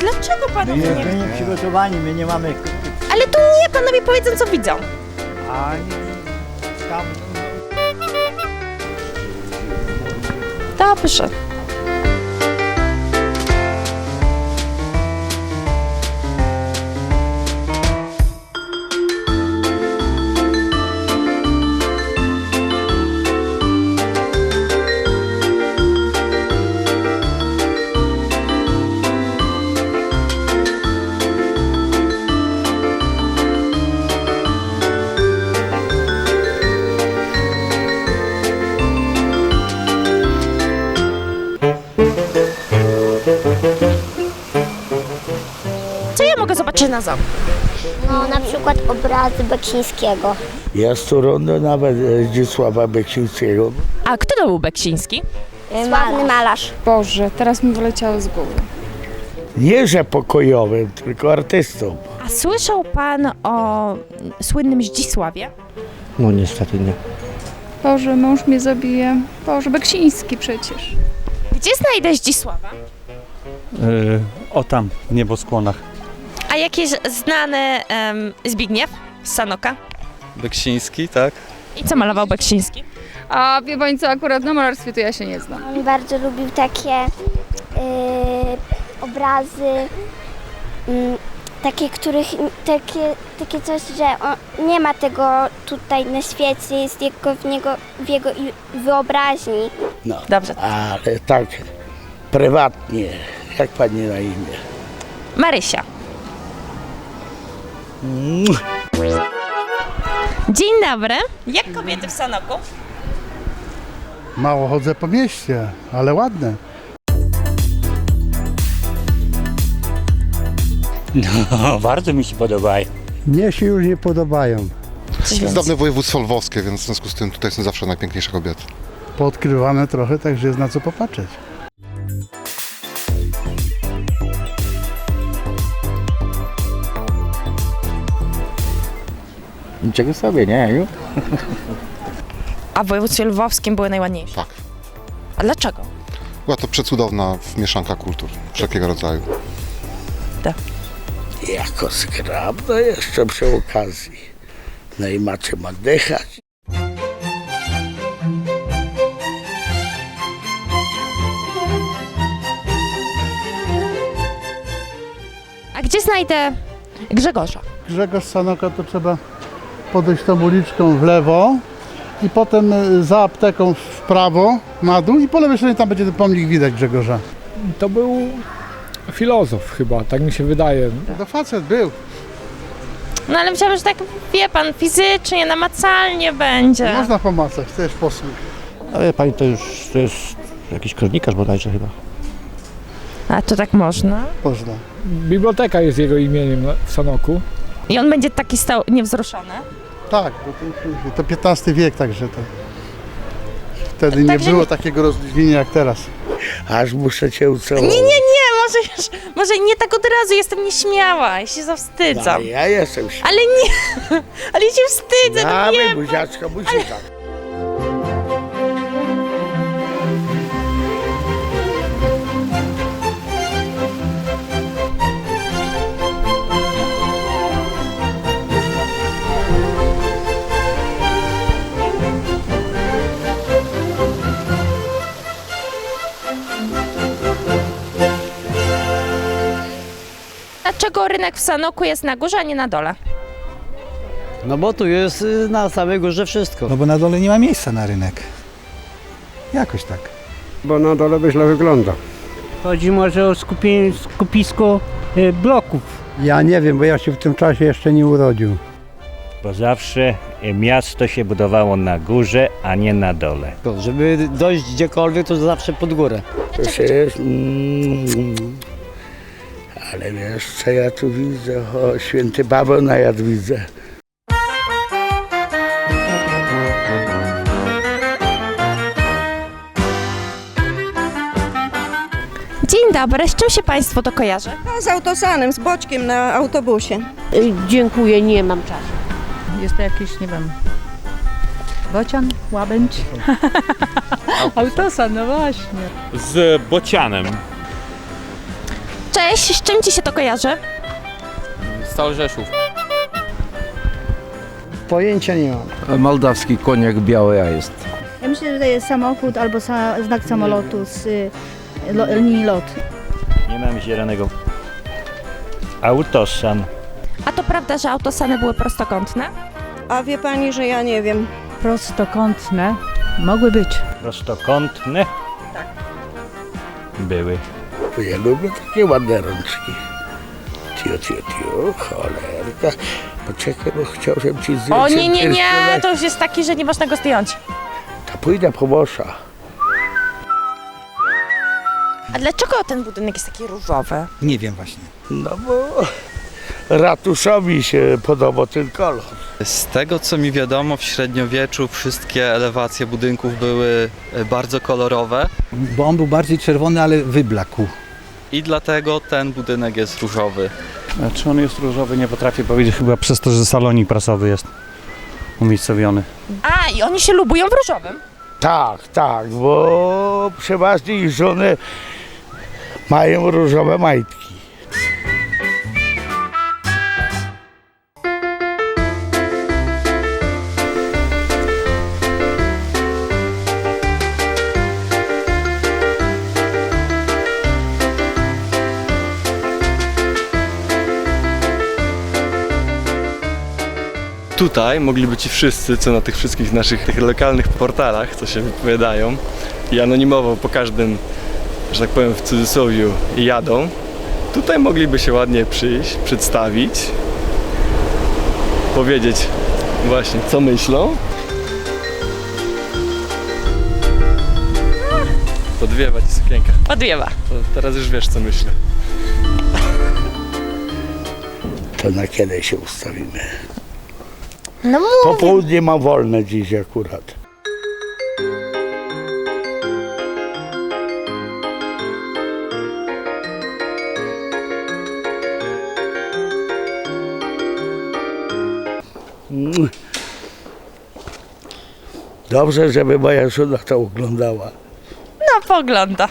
dlaczego My panowie nie, nie my nie przygotowani, my nie mamy... Ale tu nie, panowie powiedzą co widzą. Ani tam... Dobrze. Co ja mogę zobaczyć na zamku? No na przykład obrazy Beksińskiego. Jest tu rondo nawet e, Zdzisława Beksińskiego. A kto to był Beksiński? Sławny malarz. Boże, teraz mi wyleciało z głowy. Nie, że pokojowym, tylko artystą. A słyszał pan o słynnym Zdzisławie? No niestety nie. Boże, mąż mnie zabije. Boże, Beksiński przecież. Gdzie znajdę Zdzisława? Yy, o tam, w nieboskłonach. A jakieś znane em, Zbigniew z Sanoka? Beksiński, tak? I co malował Beksiński? A wie pani co, akurat na malarstwie to ja się nie znam. On bardzo lubił takie y, obrazy, mm, takie, których, takie, takie coś, że on, nie ma tego tutaj na świecie, jest tylko w, niego, w jego wyobraźni. No, Dobrze. ale tak prywatnie, jak pani na imię? Marysia. Dzień dobry. Jak kobiety w Sanoku? Mało chodzę po mieście, ale ładne. No, bardzo mi się podobają. Mnie się już nie podobają. Więcej. Dawne województwo lwowskie, więc w związku z tym tutaj są zawsze najpiękniejsze kobiety. Podkrywane trochę, także jest na co popatrzeć. Niczego sobie, nie? Ju? A w województwie lwowskim były najładniejsze. Tak. A dlaczego? Była to przecudowna mieszanka kultur wszelkiego rodzaju. Jako skrabno jeszcze przy okazji. No i macie oddychać. A gdzie znajdę Grzegorza? Grzegorz Sanoka to trzeba podejść tą uliczką w lewo i potem y, za apteką w prawo, na dół i po lewej stronie tam będzie ten pomnik widać Grzegorza. To był filozof chyba, tak mi się wydaje. To facet był. No ale myślałam, że tak wie pan, fizycznie, namacalnie będzie. Można pomacać, też posłuch. Ale pani to już to jest jakiś kronikarz bodajże chyba. A to tak można? Można. Biblioteka jest jego imieniem na- w Sanoku. I on będzie taki stał niewzruszony? Tak, bo to, to XV wiek, także to... Wtedy nie Także było nie- takiego rozluźnienia jak teraz. Aż muszę cię ucałować. Nie, nie, nie, może już, może nie tak od razu, jestem nieśmiała, ja się zawstydzam. No, ja jestem. Ale nie, ale ja się wstydzę, no nie. buziaczka, buziaka. Dlaczego rynek w Sanoku jest na górze, a nie na dole? No bo tu jest y, na samej górze wszystko. No bo na dole nie ma miejsca na rynek. Jakoś tak. Bo na dole by źle wygląda. Chodzi może o skupie, skupisko y, bloków. Ja nie wiem, bo ja się w tym czasie jeszcze nie urodził. Bo zawsze e, miasto się budowało na górze, a nie na dole. Żeby dojść gdziekolwiek, to zawsze pod górę. To się jest... Mm, ale wiesz, co ja tu widzę? O, święty Paweł najad widzę. Dzień dobry, z czym się Państwo to kojarzy? Z autosanem, z boczkiem na autobusie. Dziękuję, nie mam czasu. Jest to jakiś, nie wiem, bocian, łabędź. Autosan, no właśnie. Z bocianem. Cześć, z czym ci się to kojarzy? Stały Rzeszów. Pojęcia nie mam. Mołdawski koniak biały ja jest. Ja myślę, że to jest samochód albo sa, znak samolotu z y, lo, linii LOT. Nie mam zielonego. Autosan. A to prawda, że autosany były prostokątne? A wie pani, że ja nie wiem. Prostokątne mogły być. Prostokątne. Były. Bo ja lubię takie ładne rączki. Tio, tio, tio, cholerka. Poczekaj, bo chciałbym ci zdjąć O nie, nie, nie, to już jest taki, że nie można go zdjąć. To pójdę po Bosza. A dlaczego ten budynek jest taki różowy? Nie wiem właśnie. No bo ratuszowi się podobał ten kolor. Z tego co mi wiadomo, w średniowieczu wszystkie elewacje budynków były bardzo kolorowe Bo on był bardziej czerwony, ale wyblakł. I dlatego ten budynek jest różowy. A Czy on jest różowy, nie potrafię powiedzieć, chyba przez to, że salonik prasowy jest umiejscowiony. A, i oni się lubują w różowym. Tak, tak, bo przeważnie ich żony mają różowe majtki. Tutaj mogliby ci wszyscy, co na tych wszystkich naszych tych lokalnych portalach, co się wypowiadają i anonimowo po każdym, że tak powiem w cudzysłowie, jadą, tutaj mogliby się ładnie przyjść, przedstawić, powiedzieć właśnie co myślą. Podwiewa ci sukienka. Odwiewa. To teraz już wiesz co myślę. To na kiedy się ustawimy? No mów. Popołudnie mam wolne dziś akurat. Dobrze, żeby moja żona to oglądała. No, pogląda.